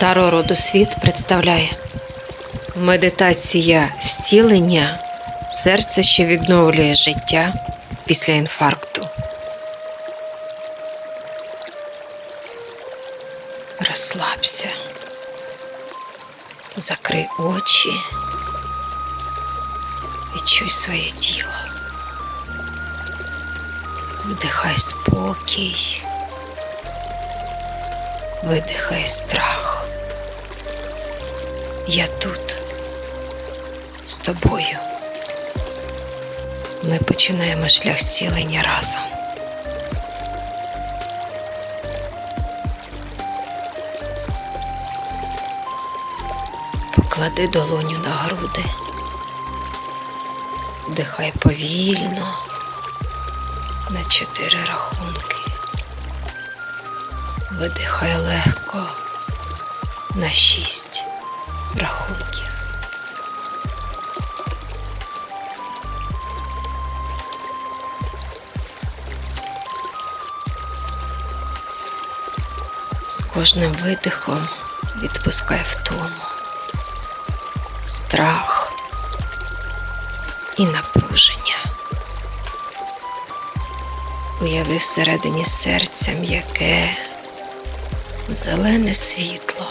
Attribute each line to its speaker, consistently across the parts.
Speaker 1: Таро Родосвіт представляє. Медитація зцілення серце, що відновлює життя після інфаркту. Розслабся, закрий очі, відчуй своє тіло, вдихай спокій, видихай страх. Я тут з тобою. Ми починаємо шлях зцілення разом. Поклади долоню на груди, дихай повільно на чотири рахунки. Видихай легко на шість рахунків. З кожним видихом відпускай втому, страх і напруження. Уяви всередині серця м'яке, зелене світло.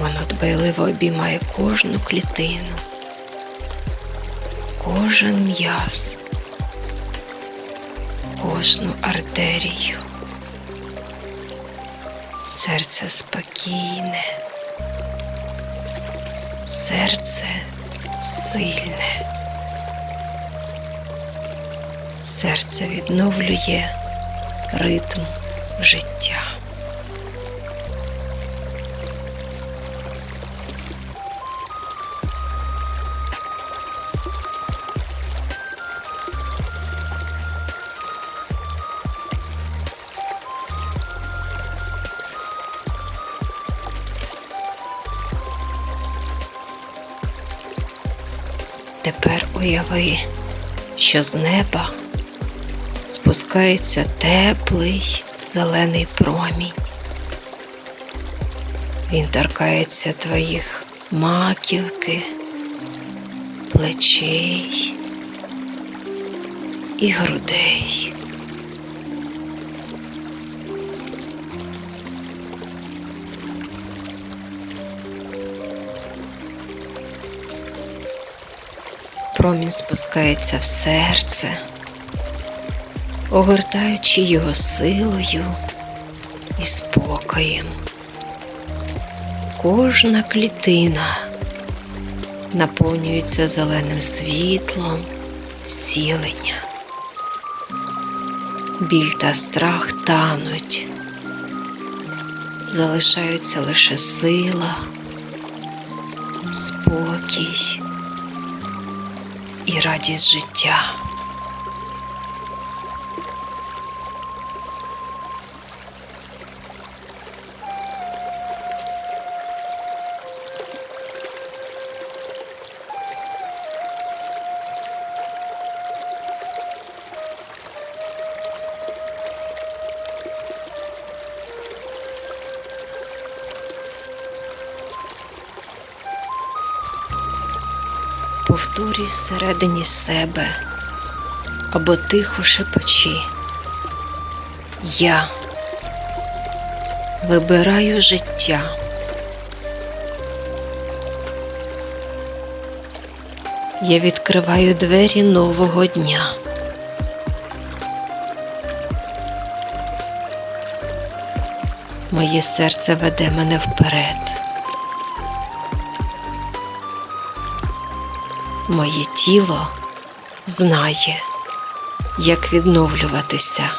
Speaker 1: Воно дбайливо обіймає кожну клітину, кожен м'яз, кожну артерію. Серце спокійне, серце сильне, серце відновлює ритм життя. Тепер уяви, що з неба спускається теплий зелений промінь. Він торкається твоїх маківки, плечей і грудей. Промінь спускається в серце, огортаючи його силою і спокоєм. Кожна клітина наповнюється зеленим світлом зцілення. Біль та страх тануть, залишаються лише сила, спокій і радість життя. Повторюй всередині себе або тихо шепочи. Я вибираю життя. Я відкриваю двері нового дня. Моє серце веде мене вперед. Моє тіло знає, як відновлюватися.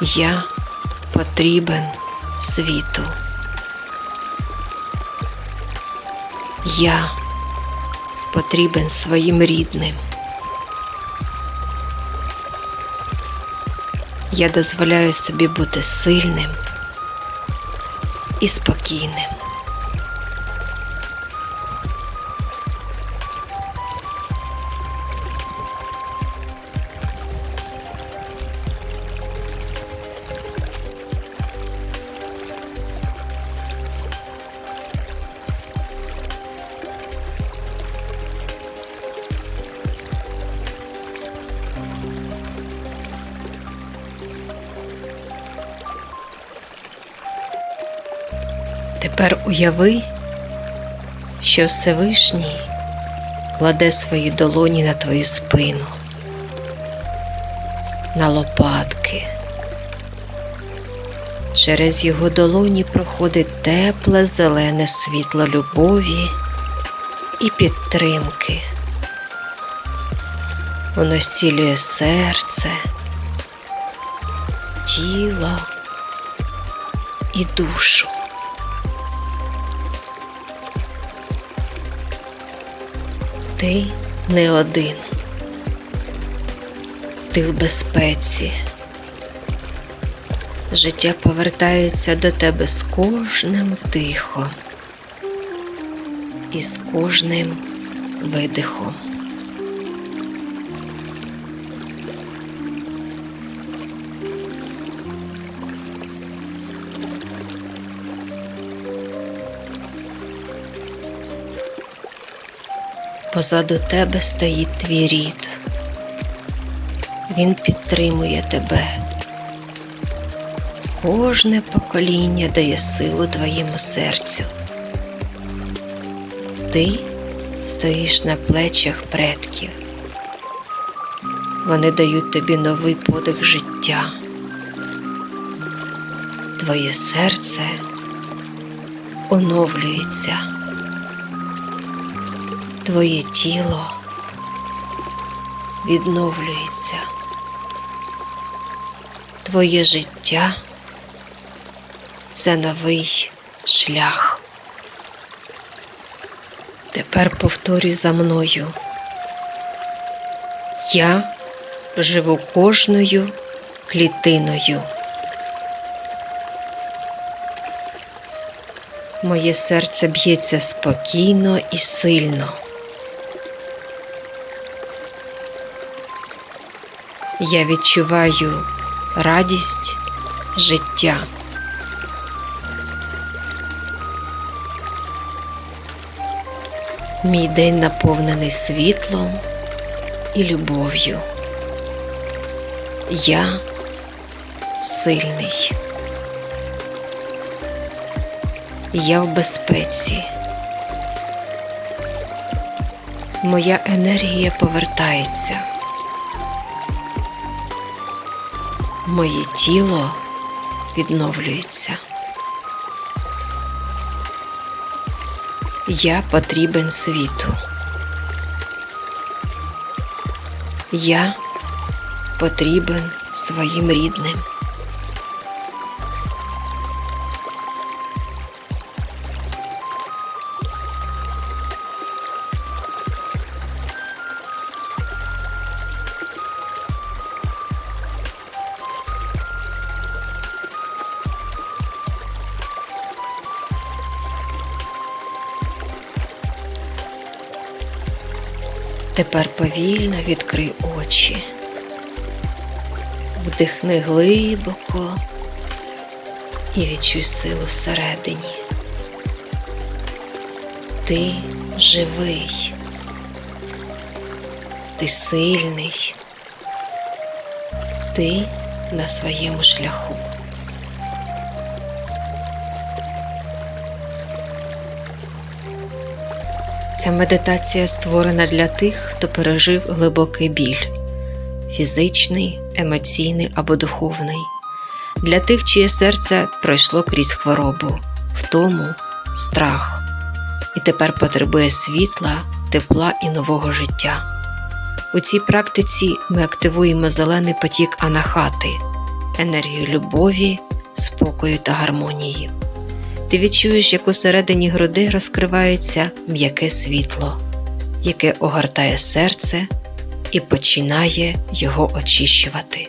Speaker 1: Я потрібен світу. Я потрібен своїм рідним. Я дозволяю собі бути сильним і спокійним. Тепер уяви, що Всевишній кладе свої долоні на твою спину, на лопатки. Через його долоні проходить тепле зелене світло любові і підтримки. Воно зцілює серце, тіло і душу. Ти не один. Ти в безпеці. Життя повертається до тебе з кожним вдихом і з кожним видихом. Позаду тебе стоїть твій рід. Він підтримує тебе. Кожне покоління дає силу твоєму серцю. Ти стоїш на плечах предків. Вони дають тобі новий подих життя. Твоє серце оновлюється. Твоє тіло відновлюється. Твоє життя це новий шлях. Тепер повторюй за мною. Я живу кожною клітиною. Моє серце б'ється спокійно і сильно. Я відчуваю радість життя. Мій день наповнений світлом і любов'ю. Я сильний. Я в безпеці. Моя енергія повертається. Моє тіло відновлюється. Я потрібен світу. Я потрібен своїм рідним. Тепер повільно відкрий очі, вдихни глибоко і відчуй силу всередині. Ти живий, ти сильний, ти на своєму шляху. Ця медитація створена для тих, хто пережив глибокий біль фізичний, емоційний або духовний, для тих, чиє серце пройшло крізь хворобу, втому, страх і тепер потребує світла, тепла і нового життя. У цій практиці ми активуємо зелений потік анахати, енергію любові, спокою та гармонії. Ти відчуєш, як усередині груди розкривається м'яке світло, яке огортає серце і починає його очищувати.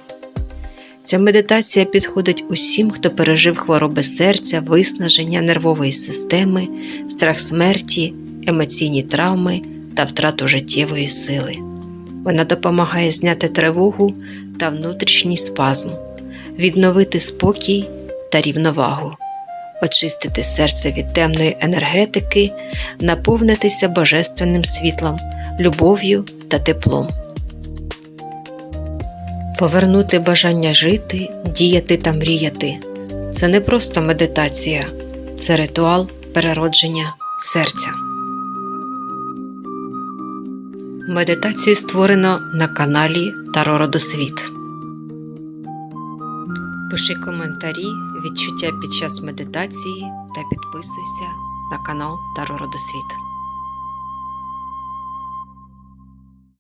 Speaker 1: Ця медитація підходить усім, хто пережив хвороби серця, виснаження нервової системи, страх смерті, емоційні травми та втрату життєвої сили. Вона допомагає зняти тривогу та внутрішній спазм, відновити спокій та рівновагу очистити серце від темної енергетики, наповнитися божественним світлом, любов'ю та теплом. Повернути бажання жити, діяти та мріяти це не просто медитація, це ритуал переродження серця. Медитацію створено на каналі Таро Родосвіт. Пиши коментарі, відчуття під час медитації та підписуйся на канал Таро Родосвіт.